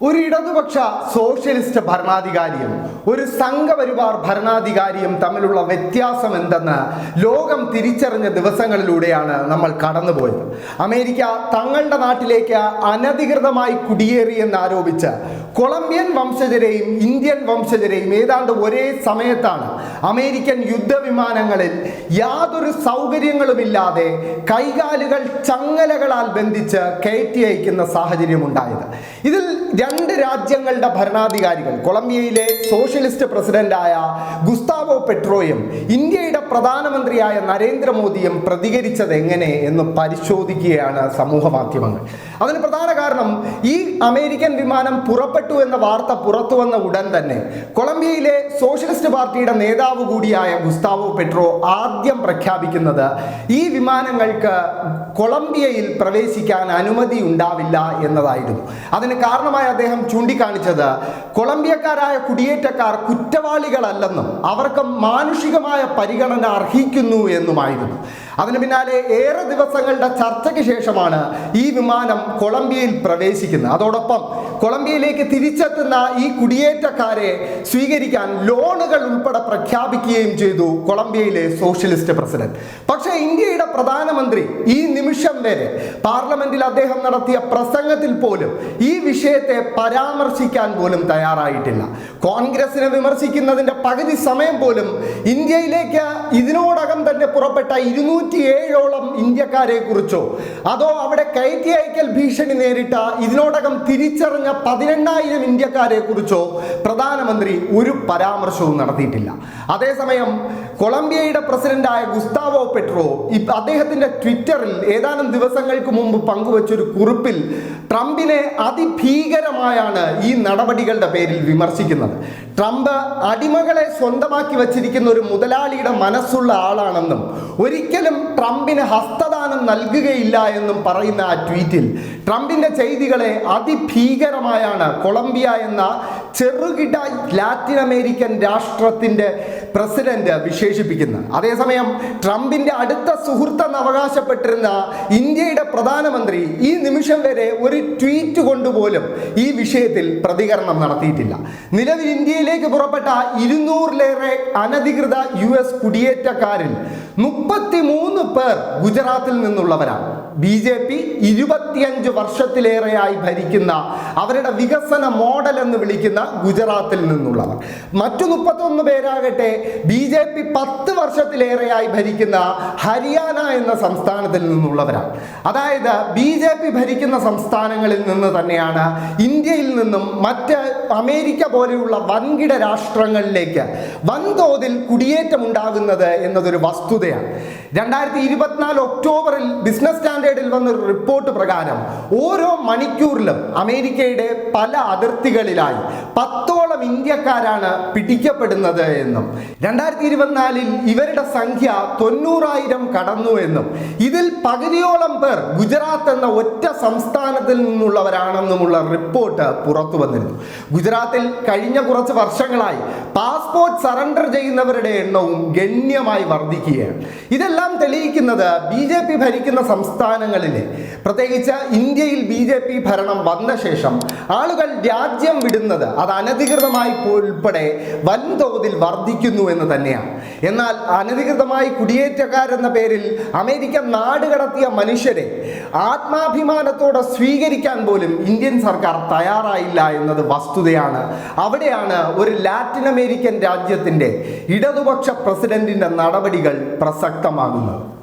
ഒരു ഇടതുപക്ഷ സോഷ്യലിസ്റ്റ് ഭരണാധികാരിയും ഒരു സംഘപരിവാർ ഭരണാധികാരിയും തമ്മിലുള്ള വ്യത്യാസം എന്തെന്ന് ലോകം തിരിച്ചറിഞ്ഞ ദിവസങ്ങളിലൂടെയാണ് നമ്മൾ കടന്നുപോയത്. അമേരിക്ക തങ്ങളുടെ നാട്ടിലേക്ക് അനധികൃതമായി കുടിയേറിയെന്നാരോപിച്ച് കൊളംബിയൻ വംശജരെയും ഇന്ത്യൻ വംശജരെയും ഏതാണ്ട് ഒരേ സമയത്താണ് അമേരിക്കൻ യുദ്ധവിമാനങ്ങളിൽ യാതൊരു സൗകര്യങ്ങളുമില്ലാതെ കൈകാലുകൾ ചങ്ങലകളാൽ ബന്ധിച്ച് കയറ്റി അയക്കുന്ന സാഹചര്യമുണ്ടായത്. ഇതിൽ രണ്ട് രാജ്യങ്ങളുടെ ഭരണാധികാരികൾ കൊളംബിയയിലെ സോഷ്യലിസ്റ്റ് പ്രസിഡന്റായ ഗുസ്താവോ പെട്രോയും ഇന്ത്യയുടെ പ്രധാനമന്ത്രിയായ നരേന്ദ്രമോദിയും പ്രതികരിച്ചത് എങ്ങനെ എന്ന് പരിശോധിക്കുകയാണ് സമൂഹ മാധ്യമങ്ങൾ അതിന് പ്രധാന കാരണം ഈ അമേരിക്കൻ വിമാനം പുറപ്പെട്ടു എന്ന വാർത്ത പുറത്തു വന്ന ഉടൻ തന്നെ. കൊളംബിയയിലെ സോഷ്യലിസ്റ്റ് പാർട്ടിയുടെ നേതാവ് കൂടിയായ ഗുസ്താവോ പെട്രോ ആദ്യം പ്രഖ്യാപിക്കുന്നത് ഈ വിമാനങ്ങൾക്ക് കൊളംബിയയിൽ പ്രവേശിക്കാൻ അനുമതി ഉണ്ടാവില്ല എന്നതായിരുന്നു. അതിന് കാരണമായി അദ്ദേഹം ചൂണ്ടിക്കാണിച്ചത് കൊളംബിയക്കാരായ കുടിയേറ്റക്കാർ കുറ്റവാളികളല്ലെന്നും അവർക്ക് മാനുഷികമായ പരിഗണന അർഹിക്കുന്നു എന്നുമായിരുന്നു. അതിന് പിന്നാലെ ഏറെ ദിവസങ്ങളുടെ ചർച്ചയ്ക്ക് ശേഷമാണ് ഈ വിമാനം കൊളംബിയയിൽ പ്രവേശിക്കുന്നത് അതോടൊപ്പം കൊളംബിയയിലേക്ക് തിരിച്ചെത്തുന്ന ഈ കുടിയേറ്റക്കാരെ സ്വീകരിക്കാൻ ലോണുകൾ ഉൾപ്പെടെ പ്രഖ്യാപിക്കുകയും ചെയ്തു കൊളംബിയയിലെ സോഷ്യലിസ്റ്റ് പ്രസിഡന്റ്. പക്ഷേ ഇന്ത്യയുടെ പ്രധാനമന്ത്രി ഈ നിമിഷം വരെ പാർലമെന്റിൽ അദ്ദേഹം നടത്തിയ പ്രസംഗത്തിൽ പോലും ഈ വിഷയത്തെ പരാമർശിക്കാൻ പോലും തയ്യാറായിട്ടില്ല. കോൺഗ്രസിനെ വിമർശിക്കുന്നതിന്റെ പകുതി സമയം പോലും ഇന്ത്യയിലേക്ക് ഇതിനോടകം തന്നെ പുറപ്പെട്ട ഇരുന്നൂറ്റി ഏഴോളം ഇന്ത്യക്കാരെ കുറിച്ചോ അതോ അവിടെ കയറ്റി അയക്കൽ ഭീഷണി നേരിട്ട ഇതിനോടകം തിരിച്ചറിഞ്ഞ പതിനെണ്ണായിരം ഇന്ത്യക്കാരെ കുറിച്ചോ പ്രധാനമന്ത്രി ഒരു പരാമർശവും നടത്തിയിട്ടില്ല. അതേസമയം കൊളംബിയയുടെ പ്രസിഡന്റായ ഗുസ്താവോ പെട്രോ അദ്ദേഹത്തിന്റെ ട്വിറ്ററിൽ ഏതാനും ദിവസങ്ങൾക്ക് മുമ്പ് പങ്കുവച്ചൊരു കുറിപ്പിൽ ട്രംപിനെ അതിഭീകരമായാണ് ഈ നടപടികളുടെ പേരിൽ വിമർശിക്കുന്നത്. ട്രംപ് അടിമകളെ സ്വന്തമാക്കി വച്ചിരിക്കുന്ന ഒരു മുതലാളിയുടെ മനസ്സുള്ള ആളാണെന്നും ഒരിക്കലും ട്രംപിന് ഹസ്തദാനം നൽകുകയില്ല എന്നും പറയുന്ന ആ ട്വീറ്റിൽ ട്രംപിന്റെ ചെയ്തികളെ അതിഭീകരമായാണ് കൊളംബിയ എന്ന ചെറുകിട ലാറ്റിൻ അമേരിക്കൻ രാഷ്ട്രത്തിന്റെ പ്രസിഡന്റ് വിശേഷിപ്പിക്കുന്നത് അതേസമയം ട്രംപിന്റെ അടുത്ത സുഹൃത്തെന്ന് അവകാശപ്പെട്ടിരുന്ന ഇന്ത്യയുടെ പ്രധാനമന്ത്രി ഈ നിമിഷം വരെ ഒരു ട്വീറ്റ് കൊണ്ടുപോലും ഈ വിഷയത്തിൽ പ്രതികരണം നടത്തിയിട്ടില്ല. നിലവിൽ ഇന്ത്യയിലേക്ക് പുറപ്പെട്ട ഇരുന്നൂറിലേറെ അനധികൃത യു എസ് കുടിയേറ്റക്കാരിൽ മുപ്പത്തിമൂന്ന് പേർ ഗുജറാത്തിൽ നിന്നുള്ളവരാണ്. ബി ജെ പി ഇരുപത്തിയഞ്ച് വർഷത്തിലേറെയായി ഭരിക്കുന്ന അവരുടെ വികസന മോഡൽ എന്ന് വിളിക്കുന്ന ഗുജറാത്തിൽ നിന്നുള്ളവർ. മറ്റു മുപ്പത്തൊന്ന് പേരാകട്ടെ ബി ജെ പി പത്ത് വർഷത്തിലേറെയായി ഭരിക്കുന്ന ഹരിയാന എന്ന സംസ്ഥാനത്തിൽ നിന്നുള്ളവരാണ്. അതായത് ബി ജെ പി ഭരിക്കുന്ന സംസ്ഥാനങ്ങളിൽ നിന്ന് തന്നെയാണ് ഇന്ത്യയിൽ നിന്നും മറ്റ് അമേരിക്ക പോലെയുള്ള വൻകിട രാഷ്ട്രങ്ങളിലേക്ക് വൻതോതിൽ കുടിയേറ്റം ഉണ്ടാകുന്നത് എന്നതൊരു വസ്തുതയാണ്. രണ്ടായിരത്തി ഇരുപത്തിനാല് ഒക്ടോബറിൽ ബിസിനസ് സ്റ്റാൻഡേർഡിൽ വന്നൊരു റിപ്പോർട്ട് പ്രകാരം ഓരോ മണിക്കൂറിലും അമേരിക്കയുടെ പല അതിർത്തികളിലായി പത്തോളം ഇന്ത്യക്കാരാണ് പിടിക്കപ്പെടുന്നത് എന്നും. രണ്ടായിരത്തി ഇരുപത്തിനാലിൽ ഇവരുടെ സംഖ്യ തൊണ്ണൂറായിരം കടന്നു എന്നും. ഇതിൽ പകുതിയോളം പേർ ഗുജറാത്ത് എന്ന ഒറ്റ സംസ്ഥാനത്തിൽ നിന്നുള്ളവരാണെന്നുമുള്ള റിപ്പോർട്ട് പുറത്തു വന്നിരുന്നു. ഗുജറാത്തിൽ കഴിഞ്ഞ കുറച്ച് വർഷങ്ങളായി പാസ്പോർട്ട് സറണ്ടർ ചെയ്യുന്നവരുടെ എണ്ണവും ഗണ്യമായി വർദ്ധിക്കുകയാണ്. ഇതെല്ലാം തെളിയിക്കുന്നത് ബി ജെ പി ഭരിക്കുന്ന സംസ്ഥാനങ്ങളിലെ. പ്രത്യേകിച്ച് ഇന്ത്യയിൽ ബി ജെ പി ഭരണം വന്ന ശേഷം ആളുകൾ രാജ്യം വിടുന്നത് അത് അനധികൃതമായി പോ- ഉൾപ്പെടെ വൻതോതിൽ വർദ്ധിക്കുന്നു എന്ന് തന്നെയാണ്. എന്നാൽ അനധികൃതമായി കുടിയേറ്റക്കാരെന്ന പേരിൽ അമേരിക്ക നാട് കടത്തിയ മനുഷ്യരെ ആത്മാഭിമാനത്തോടെ സ്വീകരിക്കാൻ പോലും ഇന്ത്യൻ സർക്കാർ തയ്യാറായില്ല എന്നത് വസ്തുതയാണ്. അവിടെയാണ് ഒരു ലാറ്റിൻ അമേരിക്കൻ രാജ്യത്തിന്റെ ഇടതുപക്ഷ പ്രസിഡന്റിന്റെ നടപടികൾ പ്രസക്തമാകുന്നത്.